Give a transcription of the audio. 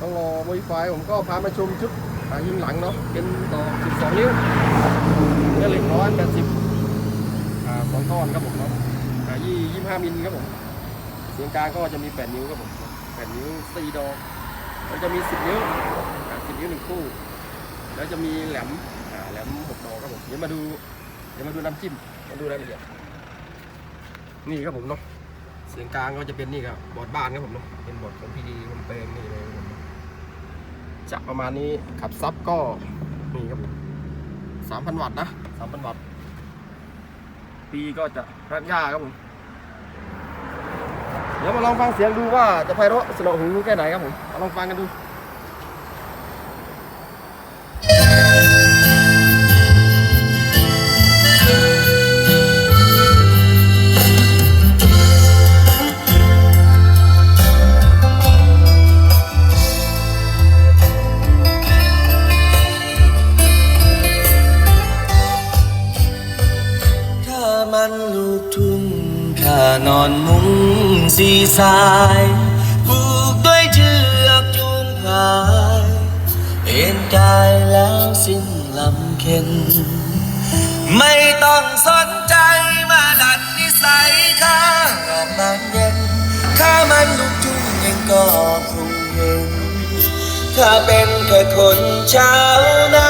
ต้องรอโมดิฟายผมก็พามาชมชุดอ่ายิงหลังเนาะเป็นดอ12 นิ้วเนื้อเหล็กร้อยแปดสิบสองก้อนครับผมเนาะอ่ายี่ยี่ห้ามิลครับผมเสียงกลางก็จะมี 8 นิ้วครับผม 8 นิ้วสี่ดอกแล้วจะมี 10 นิ้ว 10 นิ้วหนึ่งคู่ แล้วจะมีแหลมแหลมหกดอกครับผมเดี๋ยวมาดูเดี๋ยวมาดูน้ำจิ้มมาดูรายละเอียดนี่ครับผมเนาะเสียงกลางก็จะเป็นนี่ครับบอร์ดบ้านครับผมเนาะเป็นบอร์ดของพีดีผมเปลงนี่เลย จะประมาณนี้ขับซับก็นี่ครับสามพันวัตต์นะสามพันวัตต์ปีก็จะรักยาครับผมเดี๋ยวมาลองฟังเสียงดูว่าจะไพเราะสนอหูแค่ไหนครับผมมาลองฟังกันดู มันลูกทุ่งข้านอนมุ้งสีสายผูกด้วยเชือกจูงพายเอ็นกายแล้วสิ้นลำเค็น ไม่ต้องสนใจมาดัดนิสัยข้ารอบบ้านเย็นข้ามันลูกทุ่งยังก็คงเห็นข้าเป็นแค่คนชาวนาถ้า